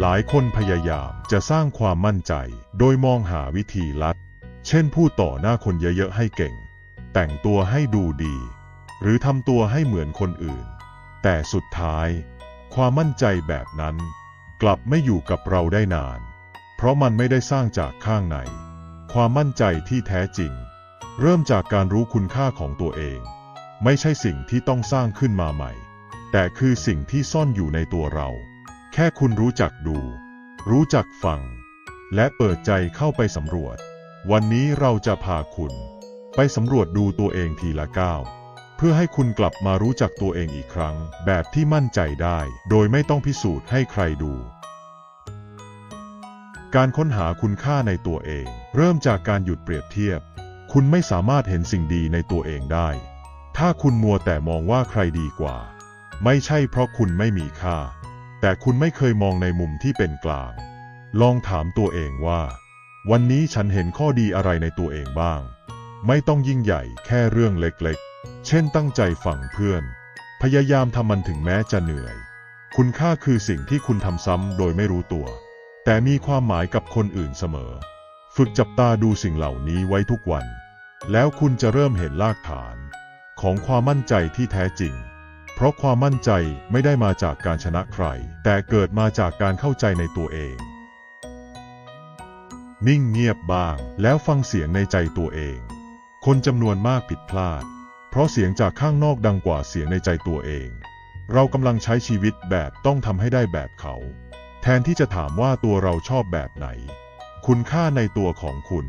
หลายคนพยายามจะสร้างความมั่นใจ โดยมองหาวิธีลัด เช่นพูดต่อหน้าคนเยอะๆให้เก่ง แต่งตัวให้ดูดี หรือทำตัวให้เหมือนคนอื่น แต่สุดท้าย ความมั่นใจแบบนั้น กลับไม่อยู่กับเราได้นาน เพราะมันไม่ได้สร้างจากข้างใน ความมั่นใจที่แท้จริง เริ่มจากการรู้คุณค่าของตัวเอง ไม่ใช่สิ่งที่ต้องสร้างขึ้นมาใหม่ แต่คือสิ่งที่ซ่อนอยู่ในตัวเรา แค่คุณรู้จักดู รู้จักฟัง และเปิดใจเข้าไปสำรวจ วันนี้เราจะพาคุณ ไปสำรวจดูตัวเองทีละก้าว เพื่อให้คุณกลับมารู้จักตัวเองอีกครั้ง แบบที่มั่นใจได้ โดยไม่ต้องพิสูจน์ให้ใครดู การค้นหาคุณค่าในตัวเอง เริ่มจากการหยุดเปรียบเทียบ คุณไม่สามารถเห็นสิ่งดีในตัวเองได้ ถ้าคุณมัวแต่มองว่าใครดีกว่า ไม่ใช่เพราะคุณไม่มีค่า แต่คุณไม่เคยมองในมุมที่เป็นกลาง ลองถามตัวเองว่า วันนี้ฉันเห็นข้อดีอะไรในตัวเองบ้าง ไม่ต้องยิ่งใหญ่แค่เรื่องเล็กๆ เช่นตั้งใจฟังเพื่อน พยายามทำมันถึงแม้จะเหนื่อย คุณค่าคือสิ่งที่คุณทำซ้ำโดยไม่รู้ตัว แต่มีความหมายกับคนอื่นเสมอ ฝึกจับตาดูสิ่งเหล่านี้ไว้ทุกวัน แล้วคุณจะเริ่มเห็นรากฐาน ของความมั่นใจที่แท้จริง ราะความมั่นใจไม่ได้มาจากการชนะใคร แต่เกิดมาจากการเข้าใจในตัวเอง นิ่งเงียบบ้าง แล้วฟังเสียงในใจตัวเอง คนจำนวนมากผิดพลาด เพราะเสียงจากข้างนอกดังกว่าเสียงในใจตัวเอง เรากำลังใช้ชีวิตแบบต้องทำให้ได้แบบเขา แทนที่จะถามว่าตัวเราชอบแบบไหน คุณค่าในตัวของคุณ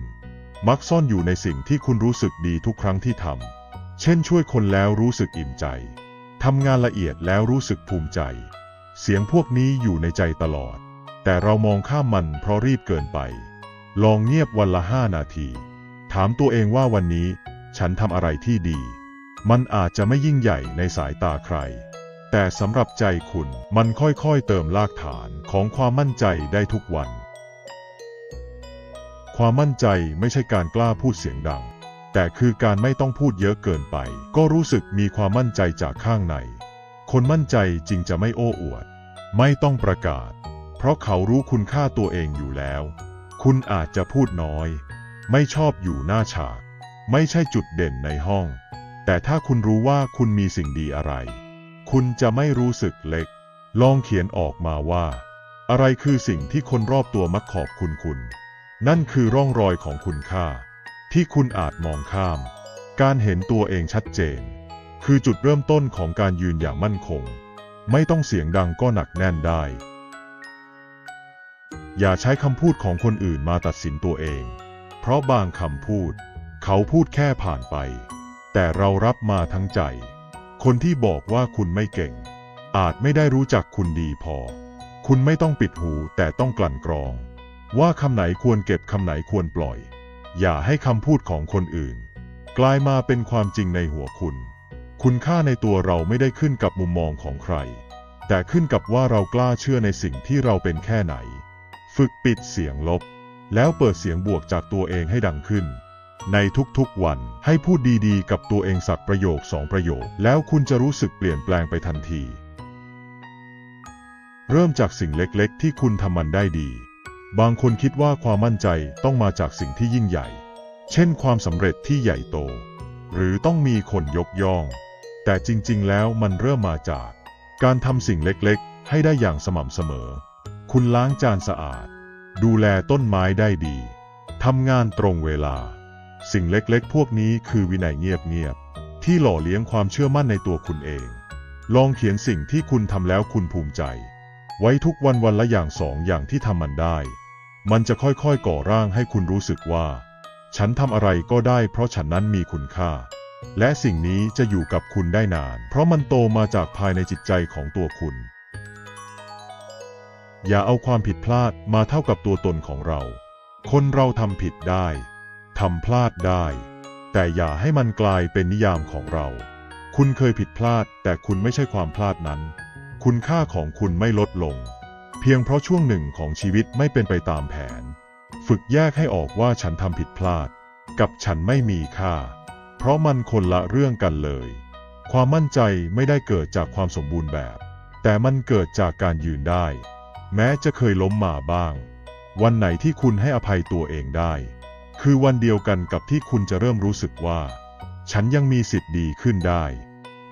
มักซ่อนอยู่ในสิ่งที่คุณรู้สึกดีทุกครั้งที่ทำเช่นช่วยคนแล้วรู้สึกอิ่มใจ ทำงานละเอียดแล้วรู้สึกภูมิใจ เสียงพวกนี้อยู่ในใจตลอด แต่เรามองข้ามมันเพราะรีบเกินไป ลองเงียบวันละห้านาที ถามตัวเองว่าวันนี้ ฉันทำอะไรที่ดี มันอาจจะไม่ยิ่งใหญ่ในสายตาใคร แต่สำหรับใจคุณมันค่อยๆเติมรากฐานของความมั่นใจได้ทุกวัน ความมั่นใจไม่ใช่การกล้าพูดเสียงดัง แต่คือการไม่ต้องพูดเยอะเกินไป ก็รู้สึกมีความมั่นใจจากข้างใน คนมั่นใจจริงจะไม่โอ้อวด ไม่ต้องประกาศ เพราะเขารู้คุณค่าตัวเองอยู่แล้ว คุณอาจจะพูดน้อย ไม่ชอบอยู่หน้าฉาก ไม่ใช่จุดเด่นในห้อง แต่ถ้าคุณรู้ว่าคุณมีสิ่งดีอะไร คุณจะไม่รู้สึกเล็ก ลองเขียนออกมาว่า อะไรคือสิ่งที่คนรอบตัวมักขอบคุณคุณ นั่นคือร่องรอยของคุณค่า ที่คุณอาจมองข้าม การเห็นตัวเองชัดเจน คือจุดเริ่มต้นของการยืนอย่างมั่นคง ไม่ต้องเสียงดังก็หนักแน่นได้ อย่าใช้คำพูดของคนอื่นมาตัดสินตัวเอง เพราะบางคำพูด เขาพูดแค่ผ่านไป แต่เรารับมาทั้งใจ คนที่บอกว่าคุณไม่เก่ง อาจไม่ได้รู้จักคุณดีพอ คุณไม่ต้องปิดหูแต่ต้องกลั่นกรอง ว่าคำไหนควรเก็บคำไหนควรปล่อย อย่าให้คำพูดของคนอื่น กลายมาเป็นความจริงในหัวคุณ คุณค่าในตัวเราไม่ได้ขึ้นกับมุมมองของใคร แต่ขึ้นกับว่าเรากล้าเชื่อในสิ่งที่เราเป็นแค่ไหน ฝึกปิดเสียงลบ แล้วเปิดเสียงบวกจากตัวเองให้ดังขึ้น ในทุกๆวันให้พูดดีๆ กับตัวเองสักประโยคสองประโยค แล้วคุณจะรู้สึกเปลี่ยนแปลงไปทันที เริ่มจากสิ่งเล็กๆ ที่คุณทำมันได้ดี บางคนคิดว่าความมั่นใจต้องมาจากสิ่งที่ยิ่งใหญ่ เช่นความสำเร็จที่ใหญ่โต หรือต้องมีคนยกย่อง แต่จริงๆ แล้วมันเริ่มมาจาก การทำสิ่งเล็กๆ ให้ได้อย่างสม่ำเสมอ คุณล้างจานสะอาด ดูแลต้นไม้ได้ดี ทำงานตรงเวลา สิ่งเล็กๆ พวกนี้คือวินัยเงียบๆ ที่หล่อเลี้ยงความเชื่อมั่นในตัวคุณเอง ลองเขียนสิ่งที่คุณทำแล้วคุณภูมิใจ ไว้ทุกวันวันละอย่างสองอย่างที่ทำมันได้ มันจะค่อยๆก่อร่างให้คุณรู้สึกว่า ฉันทำอะไรก็ได้เพราะฉันนั้นมีคุณค่า และสิ่งนี้จะอยู่กับคุณได้นาน เพราะมันโตมาจากภายในจิตใจของตัวคุณ อย่าเอาความผิดพลาดมาเท่ากับตัวตนของเรา คนเราทำผิดได้ทำพลาดได้ แต่อย่าให้มันกลายเป็นนิยามของเรา คุณเคยผิดพลาด แต่คุณไม่ใช่ความพลาดนั้น คุณค่าของคุณไม่ลดลง เพียงเพราะช่วงหนึ่งของชีวิตไม่เป็นไปตามแผน ฝึกแยกให้ออกว่าฉันทำผิดพลาด กับฉันไม่มีค่า เพราะมันคนละเรื่องกันเลย ความมั่นใจไม่ได้เกิดจากความสมบูรณ์แบบ แต่มันเกิดจากการยืนได้ แม้จะเคยล้มมาบ้าง วันไหนที่คุณให้อภัยตัวเองได้ คือวันเดียวกันกับที่คุณจะเริ่มรู้สึกว่า ฉันยังมีสิทธิ์ดีขึ้นได้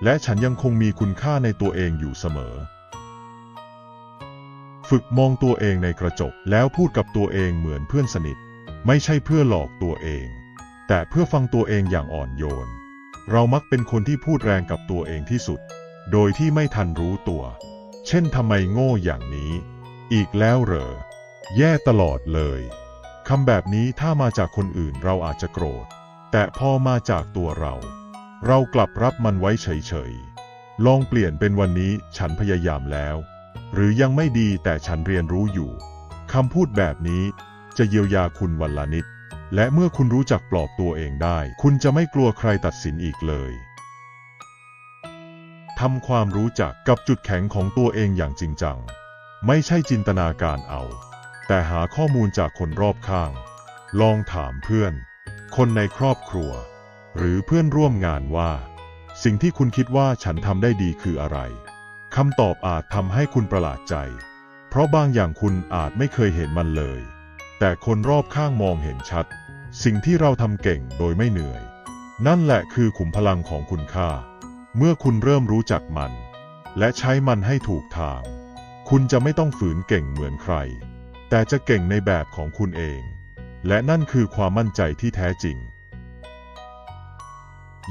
และฉันยังคงมีคุณค่าในตัวเองอยู่เสมอ ฝึกมองตัวเองในกระจก แล้วพูดกับตัวเองเหมือนเพื่อนสนิท ไม่ใช่เพื่อหลอกตัวเอง แต่เพื่อฟังตัวเองอย่างอ่อนโยน เรามักเป็นคนที่พูดแรงกับตัวเองที่สุด โดยที่ไม่ทันรู้ตัว เช่นทำไมโง่อย่างนี้ อีกแล้วเหรอ แย่ตลอดเลยคำแบบนี้ถ้ามาจากคนอื่นเราอาจจะโกรธ แต่พอมาจากตัวเรา เรากลับรับมันไว้เฉยๆ ลองเปลี่ยนเป็นวันนี้ฉันพยายามแล้ว หรือยังไม่ดีแต่ฉันเรียนรู้อยู่คำพูดแบบนี้จะเยียวยาคุณวันละนิด และเมื่อคุณรู้จักปลอบตัวเองได้ คุณจะไม่กลัวใครตัดสินอีกเลยทำความรู้จักกับจุดแข็งของตัวเองอย่างจริงจัง ไม่ใช่จินตนาการเอา แต่หาข้อมูลจากคนรอบข้าง ลองถามเพื่อน คนในครอบครัว หรือเพื่อนร่วมงานว่า สิ่งที่คุณคิดว่าฉันทำได้ดีคืออะไร คำตอบอาจทำให้คุณประหลาดใจ เพราะบางอย่างคุณอาจไม่เคยเห็นมันเลย แต่คนรอบข้างมองเห็นชัด สิ่งที่เราทำเก่งโดยไม่เหนื่อย นั่นแหละคือขุมพลังของคุณค่า เมื่อคุณเริ่มรู้จักมัน และใช้มันให้ถูกทาง คุณจะไม่ต้องฝืนเก่งเหมือนใคร แต่จะเก่งในแบบของคุณเอง และนั่นคือความมั่นใจที่แท้จริง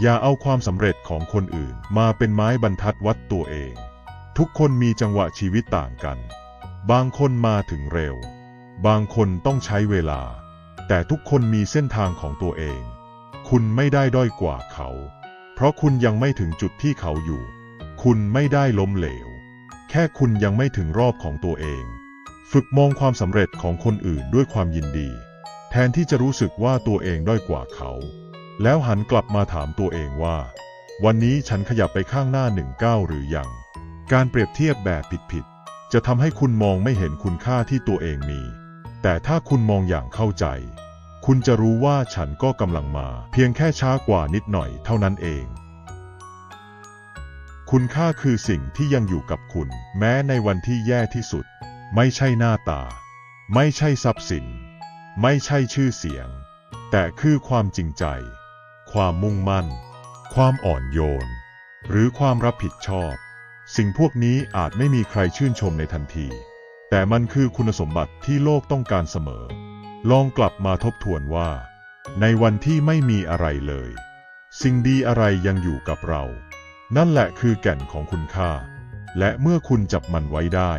อย่าเอาความสำเร็จของคนอื่นมาเป็นไม้บรรทัดวัดตัวเอง ทุกคนมีจังหวะชีวิตต่างกัน บางคนมาถึงเร็ว บางคนต้องใช้เวลา แต่ทุกคนมีเส้นทางของตัวเอง คุณไม่ได้ด้อยกว่าเขา เพราะคุณยังไม่ถึงจุดที่เขาอยู่ คุณไม่ได้ล้มเหลว แค่คุณยังไม่ถึงรอบของตัวเอง ฝึกมองความสำเร็จของคนอื่นด้วยความยินดี แทนที่จะรู้สึกว่าตัวเองด้อยกว่าเขา แล้วหันกลับมาถามตัวเองว่า วันนี้ฉันขยับไปข้างหน้าหนึ่งก้าวหรือยัง การเปรียบเทียบแบบผิดๆ จะทำให้คุณมองไม่เห็นคุณค่าที่ตัวเองมี แต่ถ้าคุณมองอย่างเข้าใจ คุณจะรู้ว่าฉันก็กำลังมา เพียงแค่ช้ากว่านิดหน่อยเท่านั้นเอง คุณค่าคือสิ่งที่ยังอยู่กับคุณ แม้ในวันที่แย่ที่สุด ไม่ใช่หน้าตา ไม่ใช่ทรัพย์สิน ไม่ใช่ชื่อเสียง แต่คือความจริงใจ ความมุ่งมั่น ความอ่อนโยน หรือความรับผิดชอบ สิ่งพวกนี้อาจไม่มีใครชื่นชมในทันที แต่มันคือคุณสมบัติที่โลกต้องการเสมอ ลองกลับมาทบทวนว่า ในวันที่ไม่มีอะไรเลย สิ่งดีอะไรยังอยู่กับเรา นั่นแหละคือแก่นของคุณค่า และเมื่อคุณจับมันไว้ได้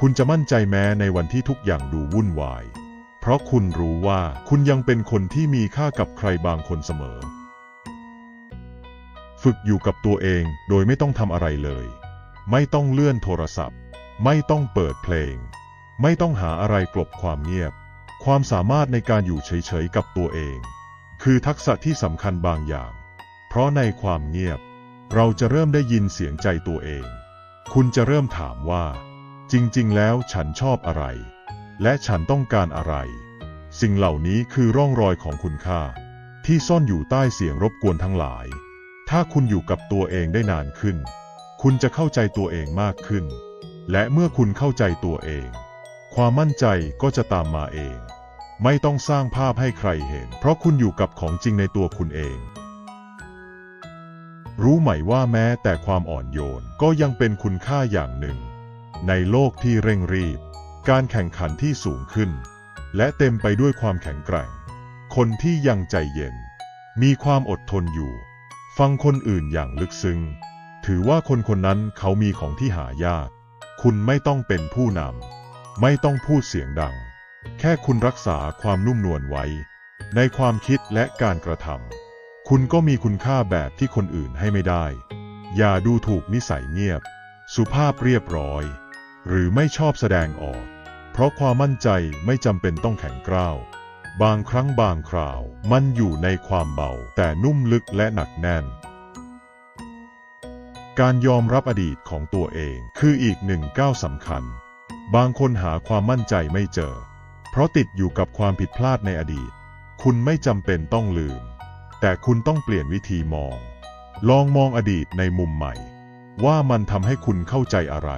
คุณจะมั่นใจแม้ในวันที่ทุกอย่างดูวุ่นวาย เพราะคุณรู้ว่าคุณยังเป็นคนที่มีค่ากับใครบางคนเสมอ ฝึกอยู่กับตัวเองโดยไม่ต้องทำอะไรเลย ไม่ต้องเลื่อนโทรศัพท์ ไม่ต้องเปิดเพลง ไม่ต้องหาอะไรกลบความเงียบ ความสามารถในการอยู่เฉยๆกับตัวเอง คือทักษะที่สำคัญบางอย่าง เพราะในความเงียบ เราจะเริ่มได้ยินเสียงใจตัวเอง คุณจะเริ่มถามว่า จริงๆ แล้วฉันชอบอะไร และฉันต้องการอะไร สิ่งเหล่านี้คือร่องรอยของคุณค่า ที่ซ่อนอยู่ใต้เสียงรบกวนทั้งหลาย ถ้าคุณอยู่กับตัวเองได้นานขึ้น คุณจะเข้าใจตัวเองมากขึ้น และเมื่อคุณเข้าใจตัวเอง ความมั่นใจก็จะตามมาเอง ไม่ต้องสร้างภาพให้ใครเห็น เพราะคุณอยู่กับของจริงในตัวคุณเอง รู้ไหมว่าแม้แต่ความอ่อนโยนก็ยังเป็นคุณค่าอย่างหนึ่ง ในโลกที่เร่งรีบ การแข่งขันที่สูงขึ้น และเต็มไปด้วยความแข็งแกร่ง คนที่ยังใจเย็น มีความอดทนอยู่ ฟังคนอื่นอย่างลึกซึ้ง ถือว่าคนคนนั้นเขามีของที่หายาก คุณไม่ต้องเป็นผู้นำ ไม่ต้องพูดเสียงดัง แค่คุณรักษาความนุ่มนวลไว้ ในความคิดและการกระทำ คุณก็มีคุณค่าแบบที่คนอื่นให้ไม่ได้ อย่าดูถูกนิสัยเงียบ สุภาพเรียบร้อย หรือไม่ชอบแสดงออก เพราะความมั่นใจไม่จำเป็นต้องแข็งกร้าว บางครั้งบางคราว มันอยู่ในความเบาแต่นุ่มลึกและหนักแน่น การยอมรับอดีตของตัวเองคืออีกหนึ่งก้าวสำคัญ บางคนหาความมั่นใจไม่เจอ เพราะติดอยู่กับความผิดพลาดในอดีต คุณไม่จำเป็นต้องลืม แต่คุณต้องเปลี่ยนวิธีมอง ลองมองอดีตในมุมใหม่ ว่ามันทำให้คุณเข้าใจอะไร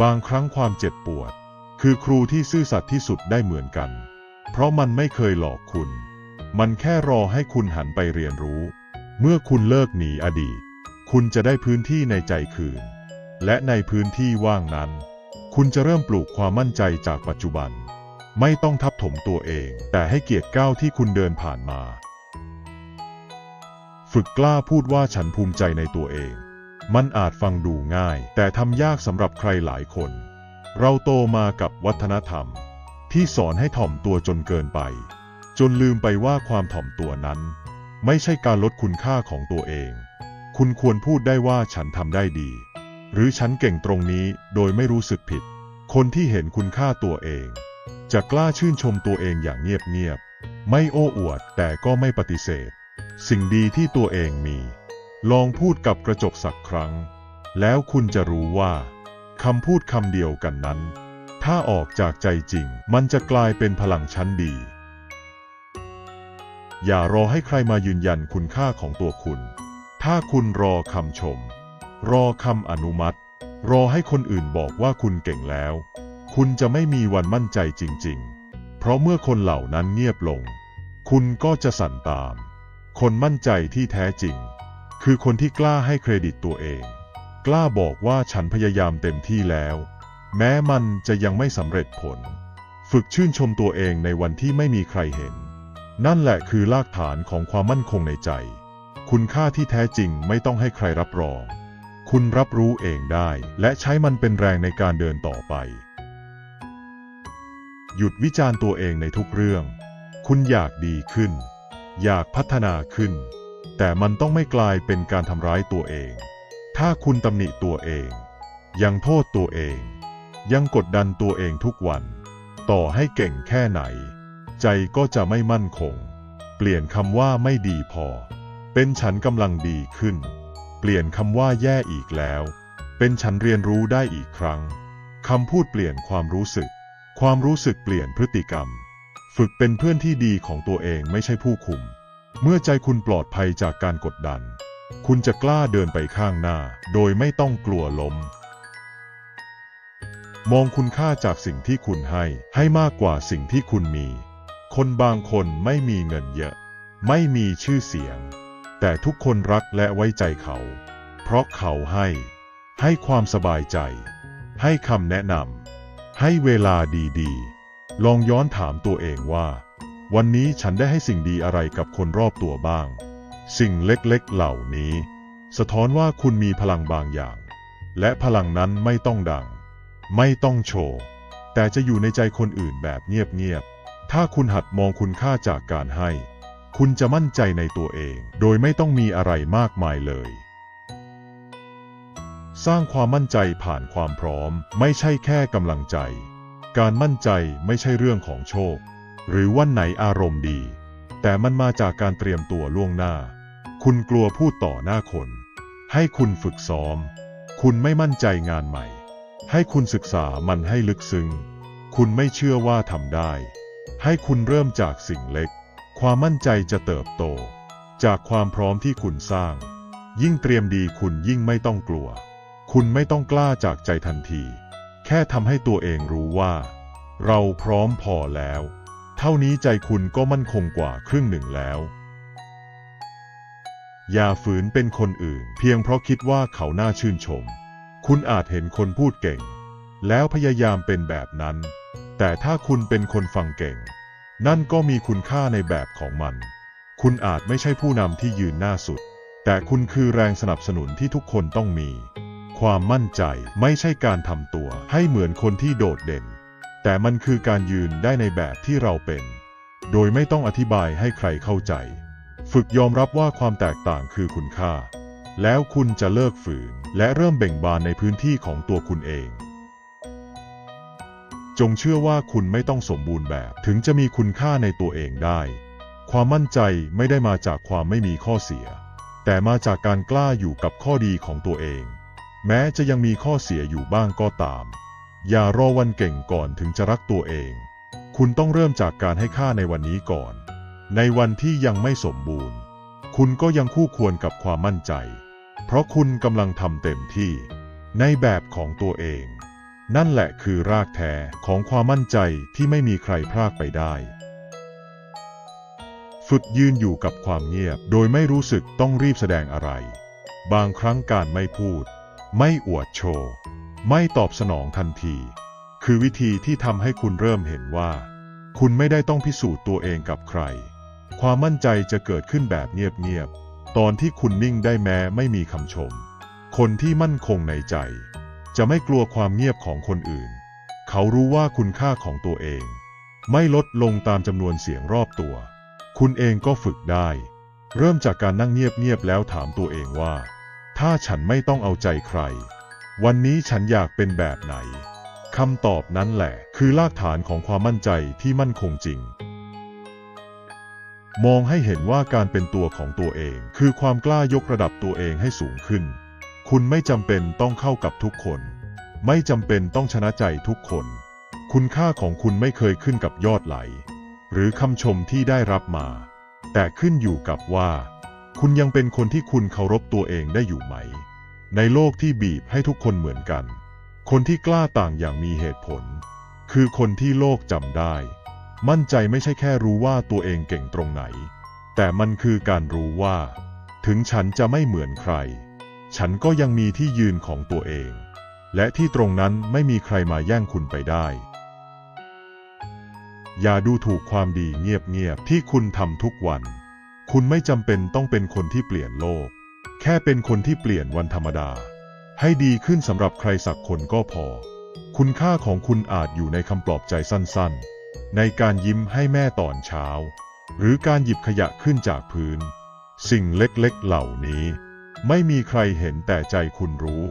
บางครั้งความเจ็บปวด คือครูที่ซื่อสัตย์ที่สุดได้เหมือนกัน เพราะมันไม่เคยหลอกคุณ มันแค่รอให้คุณหันไปเรียนรู้ เมื่อคุณเลิกหนีอดีต คุณจะได้พื้นที่ในใจคืน และในพื้นที่ว่างนั้น คุณจะเริ่มปลูกความมั่นใจจากปัจจุบัน ไม่ต้องทับถมตัวเอง แต่ให้เกียรติก้าวที่คุณเดินผ่านมา ฝึกกล้าพูดว่าฉันภูมิใจในตัวเอง มันอาจฟังดูง่าย แต่ทำยากสำหรับใครหลายคน เราโตมากับวัฒนธรรม ที่สอนให้ถ่อมตัวจนเกินไป จนลืมไปว่าความถ่อมตัวนั้น ไม่ใช่การลดคุณค่าของตัวเอง คุณควรพูดได้ว่าฉันทำได้ดี หรือฉันเก่งตรงนี้โดยไม่รู้สึกผิด คนที่เห็นคุณค่าตัวเอง จะกล้าชื่นชมตัวเองอย่างเงียบๆไม่โอ้อวดแต่ก็ไม่ปฏิเสธ สิ่งดีที่ตัวเองมี ลองพูดกับกระจกสักครั้ง แล้วคุณจะรู้ว่าคำพูดคำเดียวกันนั้น ถ้าออกจากใจจริง มันจะกลายเป็นพลังชั้นดี อย่ารอให้ใครมายืนยันคุณค่าของตัวคุณ ถ้าคุณรอคำชม รอคำอนุมัติ รอให้คนอื่นบอกว่าคุณเก่งแล้ว คุณจะไม่มีวันมั่นใจจริง ๆ เพราะเมื่อคนเหล่านั้นเงียบลง คุณก็จะสั่นตาม คนมั่นใจที่แท้จริง คือคนที่กล้าให้เครดิตตัวเอง กล้าบอกว่าฉันพยายามเต็มที่แล้ว แม้มันจะยังไม่สำเร็จผล ฝึกชื่นชมตัวเองในวันที่ไม่มีใครเห็น นั่นแหละคือรากฐานของความมั่นคงในใจ คุณค่าที่แท้จริงไม่ต้องให้ใครรับรอง คุณรับรู้เองได้ และใช้มันเป็นแรงในการเดินต่อไป หยุดวิจารณ์ตัวเองในทุกเรื่อง คุณอยากดีขึ้น อยากพัฒนาขึ้น แต่มันต้องไม่กลายเป็นการทำร้ายตัวเอง ถ้าคุณตำหนิตัวเอง ยังโทษตัวเอง ยังกดดันตัวเองทุกวัน ต่อให้เก่งแค่ไหน ใจก็จะไม่มั่นคง เปลี่ยนคำว่าไม่ดีพอ เป็นฉันกำลังดีขึ้น เปลี่ยนคำว่าแย่อีกแล้ว เป็นฉันเรียนรู้ได้อีกครั้งคำพูดเปลี่ยนความรู้สึก ความรู้สึกเปลี่ยนพฤติกรรม ฝึกเป็นเพื่อนที่ดีของตัวเองไม่ใช่ผู้คุม เมื่อใจคุณปลอดภัยจากการกดดัน คุณจะกล้าเดินไปข้างหน้า โดยไม่ต้องกลัวล้ม มองคุณค่าจากสิ่งที่คุณให้ ให้มากกว่าสิ่งที่คุณมี คนบางคนไม่มีเงินเยอะ ไม่มีชื่อเสียง แต่ทุกคนรักและไว้ใจเขา เพราะเขาให้ ให้ความสบายใจ ให้คำแนะนำให้เวลาดีๆ ลองย้อนถามตัวเองว่า วันนี้ฉันได้ให้สิ่งดีอะไรกับคนรอบตัวบ้าง สิ่งเล็กๆเหล่านี้ สะท้อนว่าคุณมีพลังบางอย่าง และพลังนั้นไม่ต้องดัง ไม่ต้องโชว์ แต่จะอยู่ในใจคนอื่นแบบเงียบๆถ้าคุณหัดมองคุณค่าจากการให้ คุณจะมั่นใจในตัวเอง โดยไม่ต้องมีอะไรมากมายเลย สร้างความมั่นใจผ่านความพร้อม ไม่ใช่แค่กำลังใจ การมั่นใจไม่ใช่เรื่องของโชค หรือวันไหนอารมณ์ดี แต่มันมาจากการเตรียมตัวล่วงหน้า คุณกลัวพูดต่อหน้าคน ให้คุณฝึกซ้อม คุณไม่มั่นใจงานใหม่ ให้คุณศึกษามันให้ลึกซึ้ง คุณไม่เชื่อว่าทำได้ ให้คุณเริ่มจากสิ่งเล็ก ความมั่นใจจะเติบโต จากความพร้อมที่คุณสร้าง ยิ่งเตรียมดีคุณยิ่งไม่ต้องกลัว คุณไม่ต้องกล้าจากใจทันที แค่ทำให้ตัวเองรู้ว่า เราพร้อมพอแล้ว เท่านี้ใจคุณก็มั่นคงกว่าครึ่งหนึ่งแล้ว อย่าฝืนเป็นคนอื่น เพียงเพราะคิดว่าเขาน่าชื่นชม คุณอาจเห็นคนพูดเก่ง แล้วพยายามเป็นแบบนั้น แต่ถ้าคุณเป็นคนฟังเก่ง นั่นก็มีคุณค่าในแบบของมัน คุณอาจไม่ใช่ผู้นำที่ยืนหน้าสุด แต่คุณคือแรงสนับสนุนที่ทุกคนต้องมี ความมั่นใจไม่ใช่การทำตัวให้เหมือนคนที่โดดเด่น แต่มันคือการยืนได้ในแบบที่เราเป็น โดยไม่ต้องอธิบายให้ใครเข้าใจ ฝึกยอมรับว่าความแตกต่างคือคุณค่า แล้วคุณจะเลิกฝืนและเริ่มเบ่งบานในพื้นที่ของตัวคุณเอง จงเชื่อว่าคุณไม่ต้องสมบูรณ์แบบ ถึงจะมีคุณค่าในตัวเองได้ ความมั่นใจไม่ได้มาจากความไม่มีข้อเสีย แต่มาจากการกล้าอยู่กับข้อดีของตัวเอง แม้จะยังมีข้อเสียอยู่บ้างก็ตาม อย่ารอวันเก่งก่อนถึงจะรักตัวเอง คุณต้องเริ่มจากการให้ค่าในวันนี้ก่อน ในวันที่ยังไม่สมบูรณ์ คุณก็ยังคู่ควรกับความมั่นใจ เพราะคุณกำลังทำเต็มที่ในแบบของตัวเอง นั่นแหละคือรากแท้ของความมั่นใจที่ไม่มีใครพรากไปได้ ฝึกยืนอยู่กับความเงียบโดยไม่รู้สึกต้องรีบแสดงอะไร บางครั้งการไม่พูด ไม่อวดโชว์ ไม่ตอบสนองทันที คือวิธีที่ทำให้คุณเริ่มเห็นว่า คุณไม่ได้ต้องพิสูจน์ตัวเองกับใคร ความมั่นใจจะเกิดขึ้นแบบเงียบๆตอนที่คุณนิ่งได้แม้ไม่มีคำชม คนที่มั่นคงในใจ จะไม่กลัวความเงียบของคนอื่น เขารู้ว่าคุณค่าของตัวเอง ไม่ลดลงตามจำนวนเสียงรอบตัว คุณเองก็ฝึกได้ เริ่มจากการนั่งเงียบๆแล้วถามตัวเองว่า ถ้าฉันไม่ต้องเอาใจใคร วันนี้ฉันอยากเป็นแบบไหนคำตอบนั้นแหละ คือรากฐานของความมั่นใจที่มั่นคงจริง มองให้เห็นว่าการเป็นตัวของตัวเอง คือความกล้ายกระดับตัวเองให้สูงขึ้น คุณไม่จำเป็นต้องเข้ากับทุกคน ไม่จำเป็นต้องชนะใจทุกคน คุณค่าของคุณไม่เคยขึ้นกับยอดไหล หรือคำชมที่ได้รับมา แต่ขึ้นอยู่กับว่า คุณยังเป็นคนที่คุณเคารพตัวเองได้อยู่ไหม ในโลกที่บีบให้ทุกคนเหมือนกัน คนที่กล้าต่างอย่างมีเหตุผล คือคนที่โลกจำได้ มั่นใจไม่ใช่แค่รู้ว่าตัวเองเก่งตรงไหน แต่มันคือการรู้ว่า ถึงฉันจะไม่เหมือนใคร ฉันก็ยังมีที่ยืนของตัวเอง และที่ตรงนั้นไม่มีใครมาแย่งคุณไปได้ อย่าดูถูกความดีเงียบๆที่คุณทำทุกวัน คุณไม่จำเป็นต้องเป็นคนที่เปลี่ยนโลก แค่เป็นคนที่เปลี่ยนวันธรรมดา ให้ดีขึ้นสำหรับใครสักคนก็พอ คุณค่าของคุณอาจอยู่ในคำปลอบใจสั้นๆ ในการยิ้มให้แม่ตอนเช้า หรือการหยิบขยะขึ้นจากพื้น สิ่งเล็กๆเหล่านี้ ไม่มีใครเห็นแต่ใจคุณรู้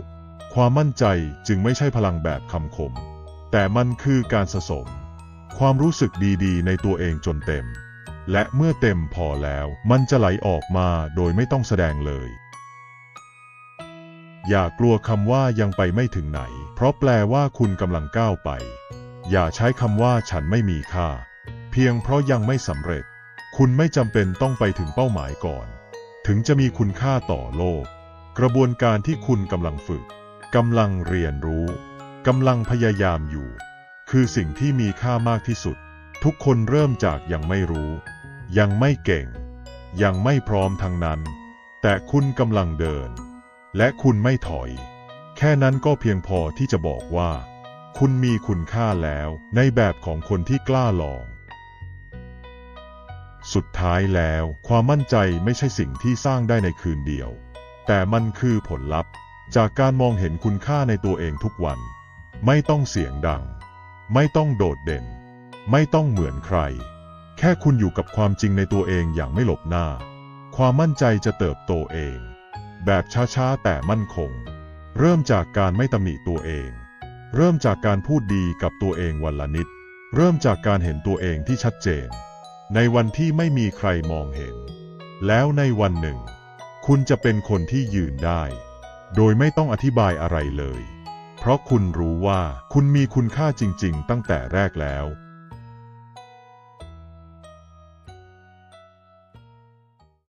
ความมั่นใจจึงไม่ใช่พลังแบบคำคม แต่มันคือการสะสม ความรู้สึกดีๆ ในตัวเองจนเต็ม และเมื่อเต็มพอแล้วมันจะไหลออกมาโดยไม่ต้องแสดงเลย อย่ากลัวคำว่ายังไปไม่ถึงไหน เพราะแปลว่าคุณกำลังก้าวไป อย่าใช้คำว่าฉันไม่มีค่า เพียงเพราะยังไม่สำเร็จ คุณไม่จำเป็นต้องไปถึงเป้าหมายก่อน ถึงจะมีคุณค่าต่อโลก กระบวนการที่คุณกำลังฝึกกำลังเรียนรู้กำลังพยายามอยู่ คือสิ่งที่มีค่ามากที่สุด ทุกคนเริ่มจากยังไม่รู้ ยังไม่เก่ง ยังไม่พร้อมทั้งนั้น แต่คุณกำลังเดิน และคุณไม่ถอย แค่นั้นก็เพียงพอที่จะบอกว่า คุณมีคุณค่าแล้วในแบบของคนที่กล้าลอง สุดท้ายแล้ว ความมั่นใจไม่ใช่สิ่งที่สร้างได้ในคืนเดียว แต่มันคือผลลัพธ์ จากการมองเห็นคุณค่าในตัวเองทุกวัน ไม่ต้องเสียงดัง ไม่ต้องโดดเด่น ไม่ต้องเหมือนใคร แค่คุณอยู่กับความจริงในตัวเองอย่างไม่หลบหน้า ความมั่นใจจะเติบโตเอง แบบช้าๆแต่มั่นคง เริ่มจากการไม่ตำหนิตัวเอง เริ่มจากการพูดดีกับตัวเองวันละนิด เริ่มจากการเห็นตัวเองที่ชัดเจน ในวันที่ไม่มีใครมองเห็น แล้วในวันหนึ่ง คุณจะเป็นคนที่ยืนได้ โดยไม่ต้องอธิบายอะไรเลย เพราะคุณรู้ว่าคุณมีคุณค่าจริง ๆ ตั้งแต่แรกแล้ว